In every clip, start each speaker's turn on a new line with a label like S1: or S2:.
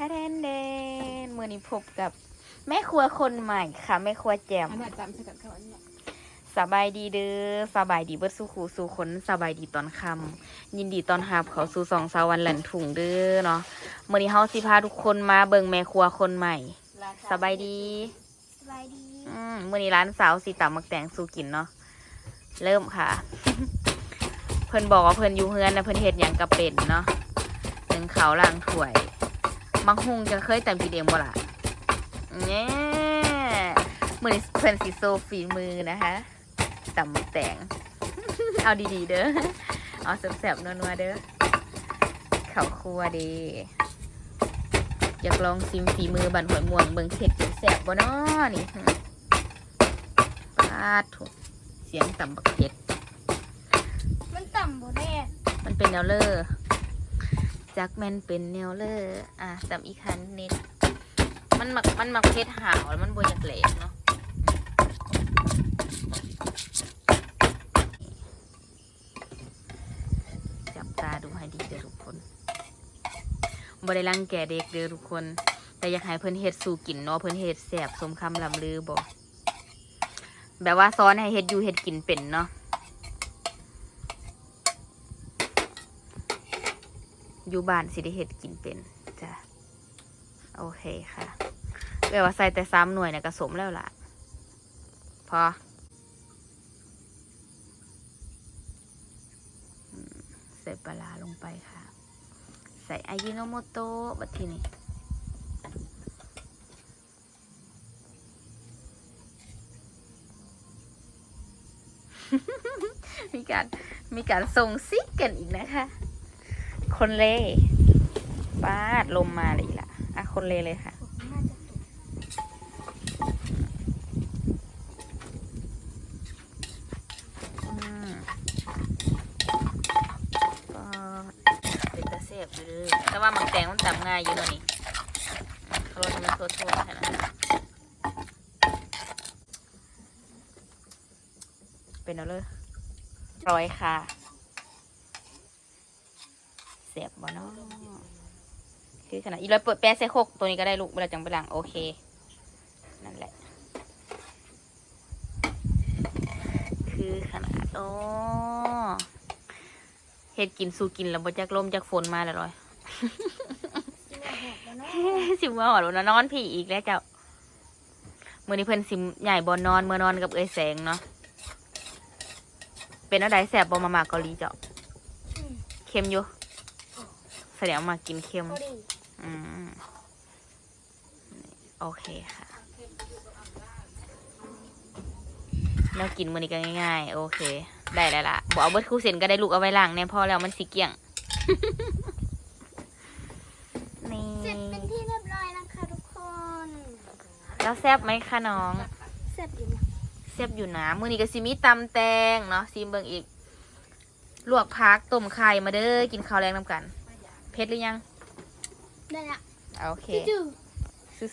S1: ท้แดนเดนมือนี้พบกับแม่ครัวคนใหม่ค่ะ แม่ครัวแจม
S2: อันนั้นจำใส่กันเข้าอันนี้
S1: สบายดีเด้อสบายดีเบิดสู่ขู่สู่คนสบายดีตอนค่ำยินดีตอนหับเขาสู่สองสาววันหลันถุงเด้อเนาะมือนี้เฮาสิพาทุกคนมาเบิ่งแม่ครัวคนใหม่ สบายดี
S3: สบายดี
S1: อืมมื่อนี้ร้านสาวสีตำมักแตงสู่กินเนาะเริ่มค่ะ เพิ่นบอกว่าเพิ่นอยู่เฮือนนะเพิ่นเฮ็ดหยังกระเป็นเนาะหนึ่งเขาวล่างถ้วย มังหุงจะเคยตำกินเองบ่ล่ะเนี่ยมื่อนี้เพิ่นสิโซฝีมือนะคะตำมักแตงเอาดีๆเด้อ เอาแซ่บๆนัวๆเด้อเขาวครัวเดี อยากลองซิมฝีมือบันหวยม่วงเบิ่งเผ็ดแซ่บบ่เนาะนี่ปาดถูกเสียงต่ำบักเก็ด
S3: มันต่ำบ่แน่
S1: มันเป็นแนวเลอร์ จักแมนเป็นแนวเลอร์อะต่ำอีกคันนิดมันหมักมันหมักเพชรหาวแล้วมันบอยากเหลกเนาะจับตาดูให้ดีเด้อทุกคนบ่ได้รังแกเด็กเด้อทุกคน แต่อยากให้เพิ่นเฮ็ดสู่กินเนาะเพิ่นเฮ็ดแสบสมคำลำลือบ่แบบว่าซ้อนให้เฮ็ดอยู่เฮ็ดกินเป็นเนาะ อยู่บ้านสิได้เฮ็ดกินเป็นจ้ะโอเคค่ะแบบว่าใส่แต่สามหน่วยเนี่ยก็สมแล้วล่ะ พอใส่ปลาร้าลงไปค่ะ ใส่อายิโนโมโตะบัดทีนี้มีการมีการส่งซิกกันอีกนะคะ คนเล่ปาดลมมาเลยอีกละอะคนเล่เลยค่ะ
S3: ผมน่าจะตก
S1: อืมก็เป็นตะเสียบอยู่เลยแต่ว่าหมักแตงมันจำง่ายอยู่เนาะนี่เขาลดมันทั่วๆแค่นั้นเป็นเอาเลยร้อยค่ะ เสียบบ่เนาะคือขนาดอีร้อยเปิดแปะใส่โคกตัวนี้ก็ได้ลูกเวลาจังไปหลังโอเค นั่นแหละ คือขนาดโอ้เฮ็ดกินสู่กินแล้วบ่จักลมจักฝนมาแล้วร้อย
S3: สิว่าหอกบ่เนาะ
S1: สิว่าหอดบ่เนาะนอนพี่อีกแล้วเจ้ามื้อนี้เพิ่นสิใหญ่บ่นอนเมื่อนอนกับเอ้ยแสงเนาะเป็นอะไรแสบบ่มาหมากเกาหลีเจ้า
S3: อืม
S1: เค็มอยู่ แสดงว่ามากินเค็ม
S3: พอดี
S1: อืม โอเคค่ะ แล้วกินมื้อนี้ก็ง่ายๆ โอเค ได้แล้วล่ะบอกเอาเบิดคู่เส้นก็ได้ลูกเอาไว้ล้างแน่พอแล้วมันสิเกลี้ยง นี่
S3: เสร็จเป็นที่เรียบร้อยนะคะทุกคน
S1: แล้วแซบไหมคะน้อง
S3: เสร็จอยู่นะ
S1: แซบอยู่นะมื้อนี้ก็สิมีตำแตงเนาะซิมเบิ่งอีกลวกพักต้มไข่มาเด้อกินข้าวแรงนำกัน เผ็ดหรือยัง
S3: ได้ละ
S1: โอเค
S3: จืด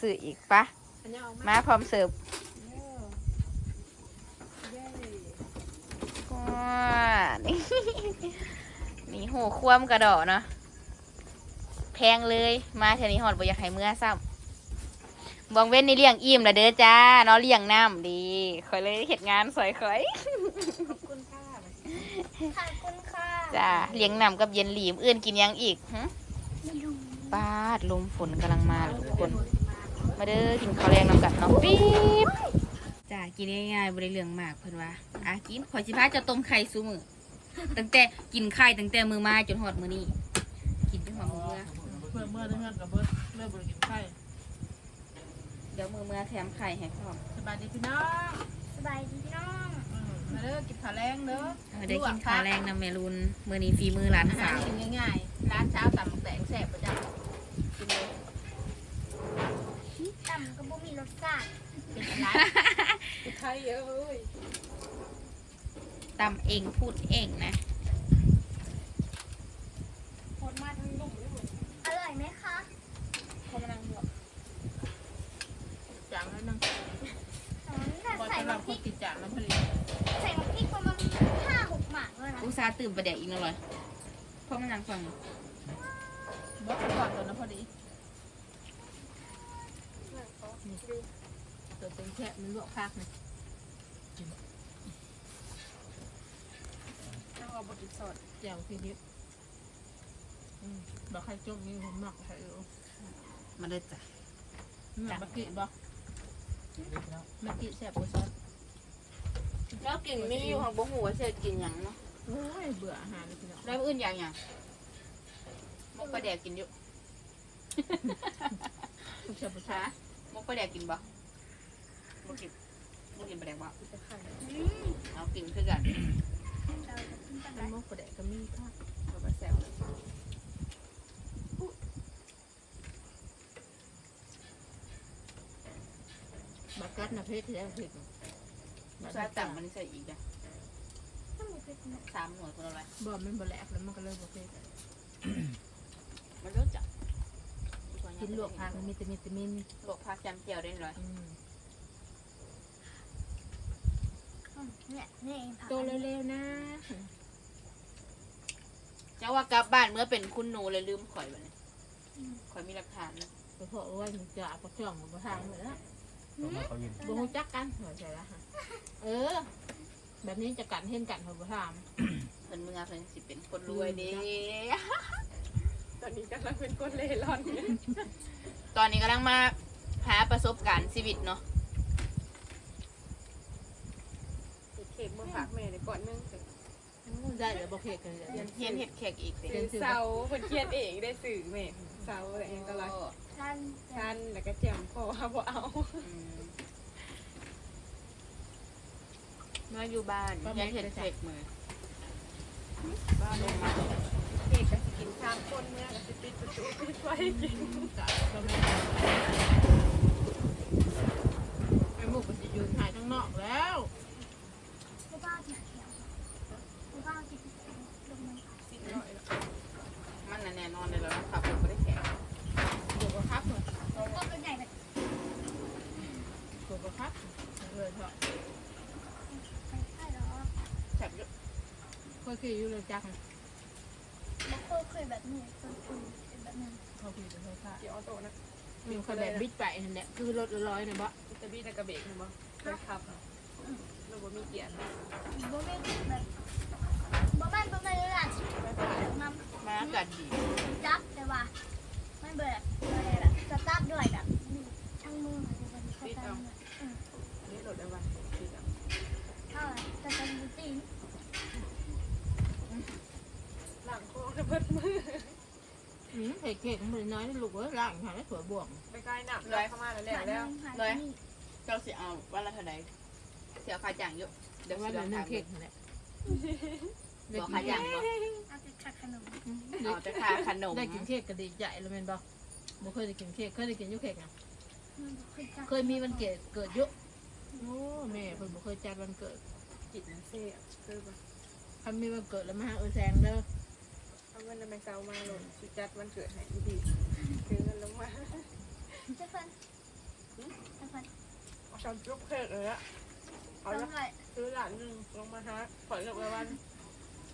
S1: ซื่อๆอีกปะ
S2: อันนี้เอาไหม
S1: มาพร้อมเสิร์ฟ
S2: เย้
S1: ว้านี่ นี่โหคว่ำกระดอกเนาะแพงเลย มาเทานี้หอดบ่อยากให้เมื่อซ้ำบองเว้นนี่เลี้ยงอิ่มละเด้อจ้าเนาะเลี้ยงน้ำดีคอยเลยเห็ดงานสวยคอย
S2: ขอบคุณค่ะ
S3: ขอบคุณค่ะ
S1: จ้าเลี้ยงน้ำกับเย็นหลีมอื่นกินหยังอีกหึ
S3: ไม่รู้
S1: ปาดลมฝนกำลังมาเลยทุกคน มาเด้อกินข้าวแรงนำกันเนาะปี๊บจ้ากินง่ายๆบริเรื่องมากเพิ่นว่าอะกินขอยสิพาเจะต้มไข่ซูมือตั้งแต่กินไข่ตั้งแต่มือมาจนหอดมือนี้กินจนหอดมือเมื่อ
S2: เพื่อเมื่อได้เงินกับเบิร์ดเมื่อบริกินไข่
S1: เดี๋ยวมือเมื่อแถมไข่ให้พร้อม
S2: สบายดีพี่น้อง
S3: สบายดีพี่น้อง
S2: อื มมาเด้อกินข้าวแรงเด้อ
S1: เอาได้กินข้าวแรงนำเมรุนมือนี้ฝีมือร้าน
S2: อาหา
S1: สารว
S2: กินง่ายๆ ร้านเช้าตำแตงแซ่บประจำกินเลย
S3: ต่ำก็บ่มีรสชาติ
S2: เป็นร้านกินไข่เยอะเอ้ย
S1: ตำเองพูดเองนะ
S3: โคตรมาทั้งลุ่มเลยอร่อยไหมคะ
S2: เขากำลังบวกจางแล้วนึง
S3: อ๋อนี่ค่ะ
S2: พอ
S3: ใส่
S2: สำห
S3: มะ
S2: รับ
S3: พ
S2: ค
S3: ริ
S2: น
S3: ก
S2: กินจางแล้วพอดี
S1: อุตส่าห์ตื่นประเดี๋ยวอีกหน่อยเพราะมันนั่งฟัง
S2: บดก่อนตัวนะพอดีตัวเป็นแค่มันลวกพักนะ
S4: ต้องเอาบทสด
S2: แจ่วทีนี้อืมบอกใครจมนี่ผมหมักใครรู้
S1: มันได้จ้ะ
S2: หมักบักกี้บอกบักกี้แซ่บกว่าซอส
S1: แล้วกินมีอยู่ของบ่หูว่าเสิกินหยังเนาะ
S2: โอ้ยเบื่ออาหารเลยพี่น้อง
S1: แล้วอื่นอย่างหยังมกปลาแดกกินอยู่
S2: ผู้ชายผู้ชาย
S1: มกปลาแดกกินบ่บ่กินบ่กินปลาแดกบ่
S4: จะไข่
S1: เอากินคือกัน
S3: เราจะกินกัน
S2: มันมกประเดะก็มีค่ะ
S1: เอาไปแซว
S2: บักกัดนะเพชรแล้วเพชร
S1: ใส่ต่างมันใส่อีกอะ สามหน่วยคนละไร
S2: บ่มันบ่แหลกแล้วมันก็เลยบ่เพชร
S1: มันรู้จัก
S2: กินลวกผักมันมีแต่วิตามิน
S1: ลวกผักจำเจียวได้เลย
S2: อืม
S3: อืมเนี่ยนี่เองผัก
S2: โตเร็วๆนะ
S1: เจ้าว่ากลับบ้านเมื่อเป็นคุณหนูเลยลืมข่อยแบบนี้ข่อยมีหลักฐานนะ
S2: ไปเพาะว่ามันจะปักช่องกับทางเหมือนละ
S5: ผมว่าเขายิน
S2: บ่ฮู้จักกันหัวใจละฮะเออ แบบนี้จะกันเห็นกันหัวบ่ทาม
S1: เพิ่นมึงอาเพิ่นสิเป็นคนรวยเดี
S4: ตอนนี้กำลังเป็นคนเล่ร่อนเนี่ย
S1: ตอนนี้กำลังมาหาประสบการณ์ชีวิตเนาะ
S4: เค้กมาฝากแม่ในก่อนนึง
S2: ได้แล้วบ่เคยกันเลย
S1: เฮียนเฮียนเห็ดแขกอีกสิ
S4: เสาเพิ่นเขียนเองได้สื่อแม่เสาอะไรเองก็รัก
S3: ท่าน
S4: ชันแล้วก็แจ่มพอบ่เอา
S1: อื มมาอยู่บ้านเฮียนเห็ดแขกมือบ้านลงมา
S4: เค้กก็สิกินข้ามคนเมื่อก็สิปิดประตูปิดไฟกิน
S2: ก็ไม่ไอ้หมูก็จะยืนถ่ายข้างนอกแล้ว
S3: กูบ้าที่เขียวกูบ้าที่ลงมัน
S4: สิหน่อยละ
S1: มันน่ะแน่นอนเลยแล้วขับรถไม่ได้แขก
S2: เดี๋ยวก็ครับเลย
S3: ก็เป็นใหญ่แบบ
S2: เดี๋ยวก็ครับเลยเถอะ
S3: ไม่ใช่หรอ
S1: แขกเยอะ
S2: ค่อยขี่อยู่เลยจัก
S3: บางคนเคยแบบนี้คนอื่นเป็นแบบนั้น
S2: เขาขี่จะค่อยค่ะ
S4: เกี่ยวออโต้นะ
S2: มีคนแบบบิดไปนั่นแหละคือรถร้อยนะบ่
S4: จะบีนกระเบกนะบ่เคยขับเราบ่มีเกียร์
S3: บ่แม่นแบบบ่แม่นบ่แม่นเลยล่ะมัน
S1: มาอากาศดี
S3: จับแต่ว่ามันเบิดอะไรแบบสตาร์ทด้วยแบบช่างมืออะไรแบบนี้ก็ตาม
S4: อันนี้รถอะไรปิดอะ
S3: เท่าไหร่แต่เป็นจริง
S4: หลังโค้งจะเพิ่มมือ
S2: อืมเค้กเค้กมันน้อยลูกเอ้ยล่างหาได้สวยบ่วง
S4: ไปใกล้หนักเลยเข้ามาแล้วแล้ว
S1: เลยเจ้าสิเอาวันละเท่าไหร่เสียค่าจ้างเยอะเดี๋
S2: เดี๋
S1: ย
S2: ยวว
S1: สิ
S2: ว่า
S1: ล
S2: เดี๋
S1: อยงถาม
S2: วนึงเค้กนั่นแหละ
S1: บอกค่าจ้างบ่
S3: เอาไปขัดขนม
S1: เอาแต่ค่าขนม
S2: ได้กินเค้กก็ดีใจแล้วแม่นบ่บ่เคยได้กินเค้กเคยได้กินอยุเค้กอะเคยมีวันเกิดเกิดเยอะโอ้แม่เพิ่นบ่เคยจัดวันเกิด
S4: จิตน้ำเสียคือแบบ
S2: คันมีวันเกิดแล้วมาหาเออแซงเด้อ
S4: เอาเงินในเซามาหล่นสิจัดวันเกิดให้ดีคือเงินลงมา
S3: เจ้าฟันเจ้าฟัน
S4: เอาช้อนจุ๊บเค้กเลยอะเอา
S3: ต้
S4: ละ
S3: องเลย
S4: ซื้อหลานหนึ่งลงมาฮะขอเลือกไว้วัน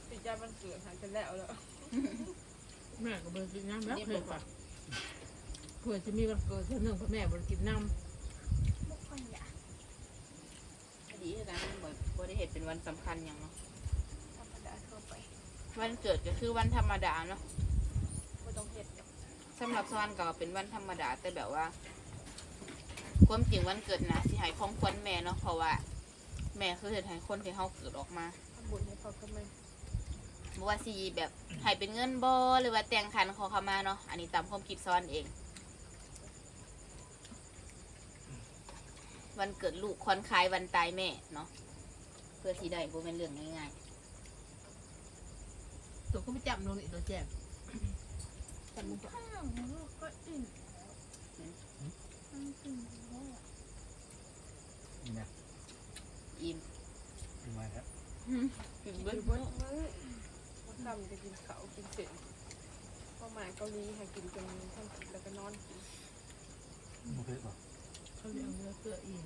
S4: สิจัดวันเกิดหายไปแล้วแล้ว
S2: แม่ก็บ่กินน้ำแล้วเพิ่นว่าเพื่อจะมีวันเกิดเทื่อหนึงพ่อแม่บ่ได้กินน้ำ
S3: บุคคลอย่า
S1: ดีคือกันบ่บ่ได้เห็นเป็นวันสำคัญอย่างเนาะ
S4: ธรรมดาทั่วไป
S1: วันเกิดก็คือวันธรรมดาเนาะ
S4: ไม่ต้องเห็ด
S1: สำหรับสวรรค์ก็เป็นวันธรรมดา แต่แบบว่าความจริงวันเกิดนะสิให้ของควรแม่เนาะเพราะว่า แม่คือเห็นให้คนที่เฮาเกิดออกมา
S4: ทำบุญให้พ่อกับแม่
S1: บ่ว่าสิแบบให้เป็นเงินบ่หรือว่าแต่งขันขอเขามาเนาะอันนี้ตามความคิดซ้อนเอง วันเกิดลูกคอนคล้ายวันตายแม่เนาะเพื่อที่ได้บ่เป็นเรื่องง่าย
S2: ตัวก็ไปจับลงนี่ตัวแจ่มจับลงก่อน
S3: ข้าวลูกก็อิ่มมันอิ่มแล้ว
S5: นี่นะ
S1: ๆอิ่ม
S5: ดีมากครับ
S1: อิ่ม
S4: คื
S1: เบิ้
S4: อ
S1: ล
S4: เบิ้ลมื้อวันคำจะกินเขากินเสร็จพ่อหมายเกาหลีให้กินจนทั้งกินแล้วก็นอนกิน
S5: โอเคป่ะ
S2: เขาเลี้ยงเนื้อเกลืออีก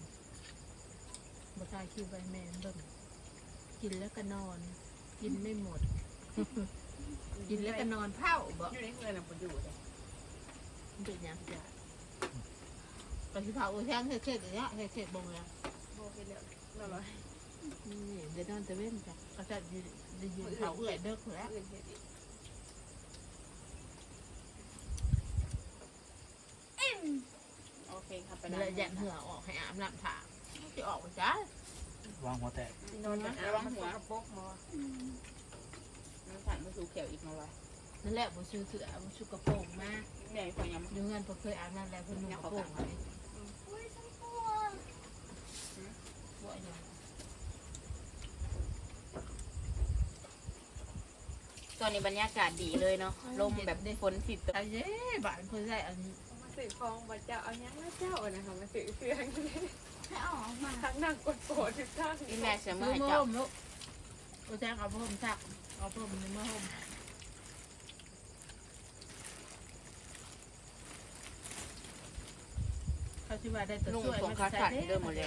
S2: บ่ทายคิวไปแม่เบิ่งกินแล้วก็นอน กินไม่หมด กินแล้วก็นอนเผาบ่
S4: อยู่ในเงินน่ะผมอยู่เลย
S2: มันเป็นหยังจ้ะไปก็สิเผาอุ้ยแท่งเฮ็ดเฮ็ดอย่างเงี้ยเฮ็ดเฮ็ดบ่งเลย
S4: โบไปแล้วน่ารัก
S2: นี่เดี๋ยวนอนตะเว้นจ้ะก็จะยืนยืนเผาเอื่อยเด้อแล้ว
S4: อื่นเห็ดอีก
S1: โอเคครับไป
S2: เว
S1: แล้ว
S2: ลาแยกเหงื่อออกให้อาบน้ำถางจะออกจ้าวา
S5: งหัวแตก
S4: นอนจะอาบมันกระปกมอ
S1: น้ำสั่นมาสู่เขียวอีกมาไว้
S2: นั่นแหละบ่ซื้อเสื้อบ่ซื้อกระโปรงมา
S1: แม่พอยัง
S2: อยู่เงินบ่เคยอาบน้ำแล้วเพิ่นนุ่งกระโปรงมา
S3: อุ้ยทั้งตัว
S2: บ่อย่าง
S1: ตอนนี้บรรยากาศดีเลยเนาะ ลมแบบฝนสิตก
S2: ตายเย้บ้านเพิ่นได้อันนี้
S4: มาสื่อคลองบัเจ้าเอายังมาเจ้านะคะมาสื่อเสื้อ
S3: ให้ออกมา
S4: ทั้งนั่งกดโกรธทุกท่าน
S1: นี่แม่เสีย
S2: มื
S1: เมื่อให้เจ้า
S2: ลูกโอ้แจ้งเอาผ้าห่มซัก เอาผ้าห่มในมือห่มเขาชื่อว่าได้ตัว
S1: นุ่ง
S2: สวย
S1: ของ
S2: มัน
S1: ขา
S2: ใส่
S1: ขาด
S2: ได้
S1: เดิมหมดเลย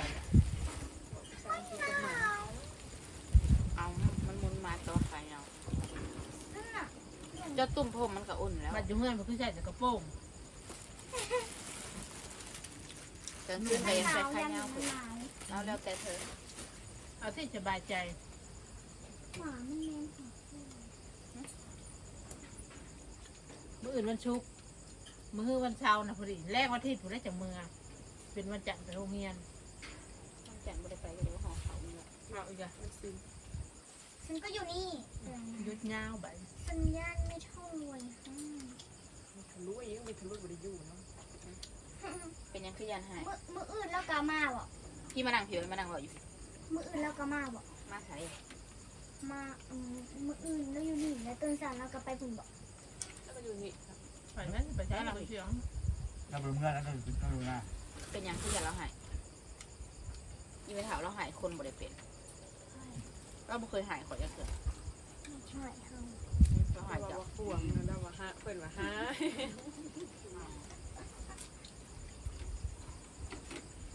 S1: เอามันมุนมาตัวใครเอา
S3: นั่นน่ะ
S1: เจ้าตุ่มผมมันก็อุ่นแล้ว
S2: บัดอยู่เงินมันคือใส่แต่กระโปรง
S1: เกินขึ้นไป
S3: ห
S1: ใส่
S3: นาว
S1: ไข่
S3: ยัน
S1: เงา
S3: ห
S1: คุณ
S3: นาว
S1: เอาแล้วแต่เธอ
S2: เอาที่สบายใจ
S3: หมาไม่แม่นค่ะ
S2: มื้ ออื่นวันชุกร์มื้อวันเสาร์นะพอดีแรกวันอาที่ผมได้จากเมืองเป็นวันจันทร์ไปโรงเรียน
S1: ต้องจันบ่ได้ไปก็เดี๋ยวห่อเขาเนี่ย
S2: เอาอีกอะ
S4: มันซึม
S3: ฉันก็อยู่นี่
S2: หยุดยาวไป
S3: สัญญาณไม่เท่ารวยค่ะ
S4: มันทะลุยังมีทะลุบริยูเนาะ
S1: เป็นยังคือยันหาย
S3: มือมืออื่นแล้วก็มาบ่
S1: พี่มานั่งผิวมานั่งรออยู่
S3: มืออื่นแล้วก็มาบ่
S1: มาใส่
S3: มาอืมมืออื่นแล้วอยู่นี่แล้วตื่นสายแล้วก็ไปบุญบ่
S4: แล้วก็อยู่นี่
S2: ไปไหมไปใช้เราเสียง
S5: ถ้าเป็นเมื่อนั้นก็ต้องดูหน้า
S1: เป็นยังคือยันเราหายยี่ไปถามเราหายคนบ่ได้เป็นเราบ่เคยหายขอจะเกิด
S3: ใช่ค่ะ
S1: เรา
S4: หา
S1: ย
S4: จั
S1: จั
S4: บบห่วงแล้วว่าฮะเปิดว่าฮะ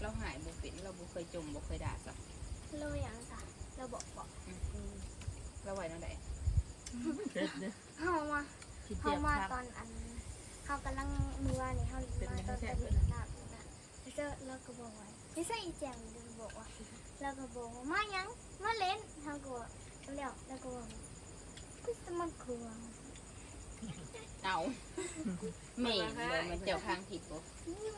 S1: เราหายบ่เป็นเราบ่เคยจมบ่เคยด่าสัก
S3: เราอย่างจ้ะเราบอกบอก
S1: เราไหวนั่นแหละ
S2: เด็ดเด้อ
S3: เฮามา เฮา
S2: เจียบ
S3: มา
S2: ครับ
S3: ตอนอันเฮากำลังมือว่านี่เฮามาตอนไปบุญลาบนะแล้วเจอแล้วก็บอกว่าไม่ใช่อีแจงเดี๋ยวบอกว่าแล้วก็บอกว่ามายังมาเล่นเฮาก็ว่าแล้วแล้วก็บอกว่ากูจะมากลัว
S1: เอาแม่เลยมันเจ้าข้างผิดบ่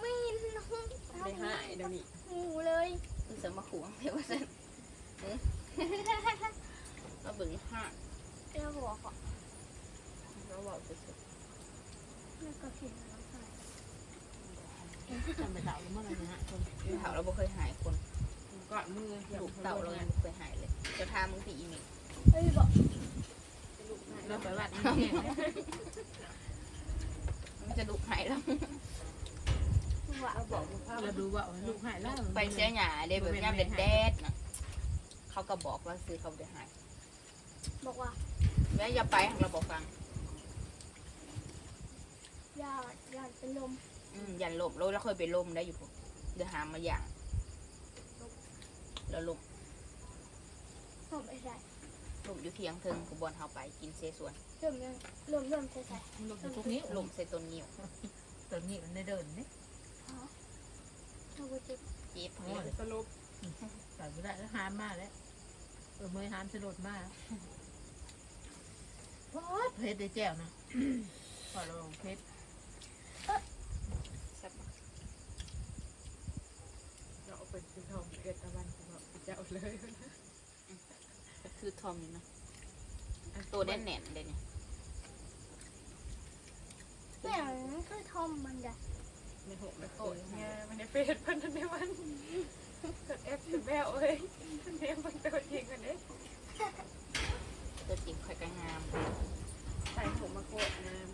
S3: ไม่น้อง
S4: ไปหายเดี๋ยวนี้
S3: หูเลย
S1: คือสมาขวงเดี๋ยวว่าซั่นเอ้ยเราเบิ่งห้า
S3: แล้วบอกว่า
S1: เราเว้าสุด
S3: แล้วก็ผิดแล้วค่ะ
S2: จำไปเต่าเมื่อไหร่นะฮะคน
S1: ๆอเฒ่าเราบ่เคยหายคน
S4: กอนมือ
S1: ลูกเต่าเรายังบ่เคยหายเลย จะทามึงสิอีนี่
S3: เฮ้ยบอก
S2: เราไปวัดนี่แห้งน
S1: มันจะดุหายแล้ว
S3: ว่า
S4: เราบอกภา
S2: เราดูว่าลูกหายแล้ว
S1: ไปเสียหยาเด้แบบยามแดดๆน่ะเขาก็บอกว่าซื้อเขาได้หาย
S3: บอกว่า
S1: แม่อย่าไปเราบอกฟัง
S3: ย่าอย่าเป็นลม
S1: อืมยันลมแล้วเราเคยไปลมได้อยู่พุ่นเดี๋ยวหามาอย่างแล้วลม
S3: ผมไม่ได้
S1: ลมอยู่เทียงเทิงกูบอลเฮาไปกินเซส่วน
S3: เริ่มยังเริ่มเริ่มใส่ใส่
S2: ลูกพวกนี้
S1: ล
S2: ล
S1: ม
S2: ง
S1: เซต้นงิ้ว
S2: ตัวนี้มันได้เดินนี่
S3: เราก็จะ
S1: เจ็บ
S2: โอ้ย
S4: สรุป
S2: ใส่ไม่ได้แล้วหามมาแล้วเออเมื่อหามสลดมากโอ้ยเพชรได้แจ้วนะพอเราเพชร
S1: แซ่บ
S4: เราเอาเป็นคือ ทองเกิดตะวันเราจะเอาเลย
S1: คือทอมนี่นะตัวแน่นแน่นเลยเนี่ย
S3: เนี่ยมันคือทอมมันจ้ะ
S4: ในหกในโกดเนี่ยมันในเฟซพันในวันกดเอฟถึงแม่เอ้ยเนี่ยมันตัวจริงกันเด้
S1: ตัวจริงค่อยก็งาม
S4: ใส่ผมมาโกดงาม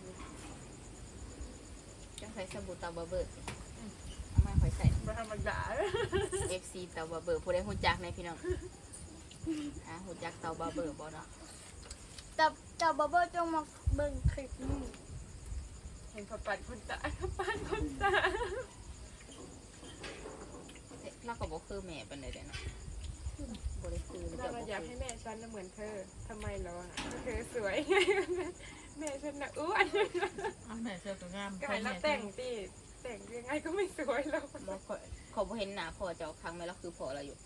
S1: จังใส่สบู่ตาบะเบิร์ดสิเอามาค่อยใส่
S4: มา ธรรมดา
S1: FC เตาบะเบิร์ดผู้ใดฮู้จักในพี่น้องอะฮู้จักเตาบะเบิร์ดบ่เนาะ
S3: แต่แต่บับเบิ้ลจงมาเบิ่งคลิปนี่
S4: เห็นเขาปัดคนตาเขาปัดคนตา
S1: เราก็บ่คือแม่ปานใดเด้อเนาะบ่ได้คือ
S4: เรา
S1: เจ้าบ่
S4: อยาก
S1: คื
S4: ให้
S1: อ
S4: แม่ฉันเหมือนเธอทำไมเราอะเธอสวยไงแม่ฉันน่ะอ้วน
S2: เอาแม่เสื้อตัวงาม
S4: ก็ให้เราแต่งตี แต่งยังไงก็ไม่สวยแล้ว
S1: บ่ค่อยเขาบ่เห็นหน้าพ่อเจ้าครั้งแม่แล้วคือพ่อเราอยู่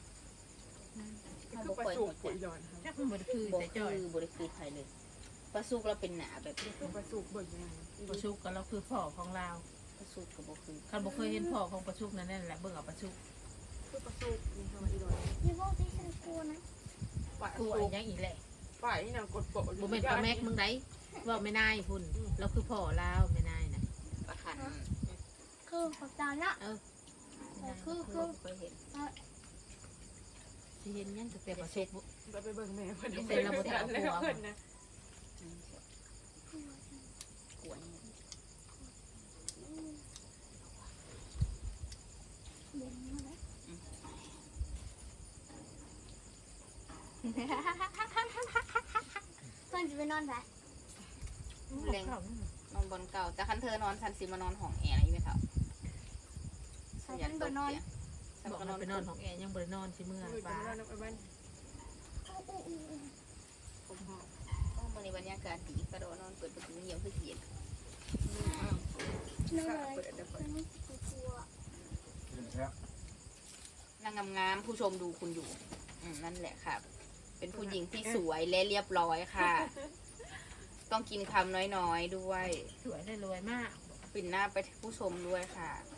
S4: ก็คือประสูกปุ๋ยหย่อนค่ะ
S2: จักมันบ่ได้คือ
S1: บ่
S2: แต่
S1: คื
S2: จ่อย
S1: อบ่ได้คือไผเลยปลาสุกเราเป็นหน้าแบบนี้
S4: คือประสูกเบิ่งยังไง
S2: ประชุกกันเราคือพ่อของเรา
S1: ปลาสุกก็บ่คือ
S2: คันบ่เคยเห็นพ่อของประชุกนั่นแหละเบิ่งเอาประชุก
S4: คือประสูกนี่ค่ะอีหย่อน
S3: ยี่พวกที่ฉันกลัวนะ
S4: ฝ่าย
S2: กู
S4: สู
S2: อั
S4: ก
S2: นยังอีกแหละ
S4: ฝ่ายนี่นางกดโปะ
S2: บ่แม่นปลาแม็กมึงไดว่าไม่นายพุ่นเราคือพ่อลาวไม่นายนะ
S1: ปลาขัน
S3: คือของตาละ
S2: เออ
S3: คือคือ
S1: เคยเห็น
S2: สิเห็นยังแต่ประชุก
S4: เราไปเบิ่งแม่เพิ่น
S2: เสร็จแล้วบ่ได้เอาผัว
S4: เพิ่นนะ
S1: กวน
S3: เย็นมาเลยเพื่อนจะไปนอนไหน
S1: แรงนอนบนเก่าแต่คันเธอนอนฉันสิมานอนห้องแอร์อะไรไหมครับ
S3: ฉันไปนอน
S1: ฉัน
S2: บอก
S1: ก็น
S2: เรา
S1: อน
S2: ไปนอนของแอร์ยังบ่ได้นอนสิเมื่อ
S4: มือ
S2: ป้า
S4: บ้านไปบ้านผมหอม
S1: โอ้มื้อนี้บรรยากาศดีกระโดดนอนเปิดประตูเงียบคือเกียน
S3: ไม่เลย
S4: เปิดเดี๋ยวเปิด
S3: ฉันไม่กลัว
S5: แล้ว
S1: นางงามๆผู้ชมดูคุณอยู่อืมนั่นแหละค่ะ เป็นผู้หญิงที่สวยและเรียบร้อยค่ะ ต้องกินคำน้อยๆด้วย
S2: สวยได้รวยมาก
S1: ปิดหน้าไปที่ผู้ชมด้วยค่ะ
S3: มะนาว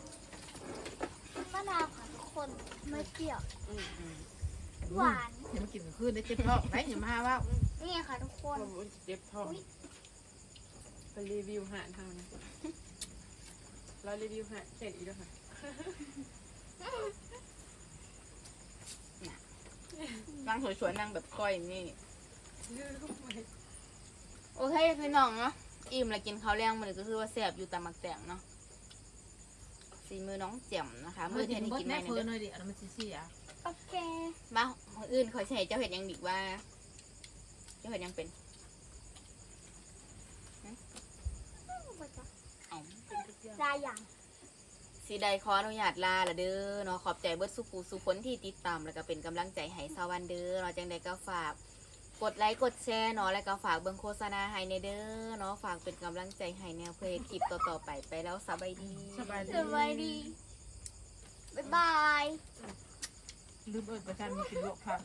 S3: ค่ะทุกคนไม่เปรี้ยว
S1: อืม
S3: หวาน
S2: อย่ามากินกลางคืนได้เจ็บท้องไหมอย่ามาหาว่า
S3: นี่ค่ะทุกคน
S4: ผมเจ็บท้องไปรีวิวหาทางนะเรารีวิวหาเสร็จอีกแล้วค่ะ
S1: นั่งสวยๆนั่งแบบก้อยนี่
S4: ลืมไป
S1: โอเคพี่น้องเนาะอิ่มแล้วกินข้าวแรงมันก็คือว่าแซ่บอยู่ตามมักแตงเนาะ สีมือน้องแจ่มนะคะ
S2: มื
S1: มื
S2: อ
S1: อ
S2: ที่
S1: เทียน
S2: บด
S1: กิน
S2: แม่
S1: ไม่
S2: เพิ่น
S1: เด้อ
S2: หน่อยดิเอามันสิเสีย
S3: โอเค
S1: มาคนอื่นคอยใช้เจ้าเห็ดหยังดีกว่า เจ้าเห็ดหยังเป็นเอา
S3: ลายอย่าง
S1: สีใดขออนุญาตลาละเด้อเนาะขอบใจเบิดสุขูสุคนที่ติดตามแล้วก็เป็นกำลังใจให้สวันเด้อเนาะจังใดก็ฝาก กดไลค์กดแชร์เนาะแล้วก็ฝากเบิ่งโฆษณาให้ในเด้อเนาะฝากเป็นกำลังใจให้แนวเพลงคลิปต่อๆไปไปแล้วสบายดี
S2: สบายดี
S3: สบายดีบ๊ายบาย
S2: ลืมเอิ้นประชันมีกินลวกผัก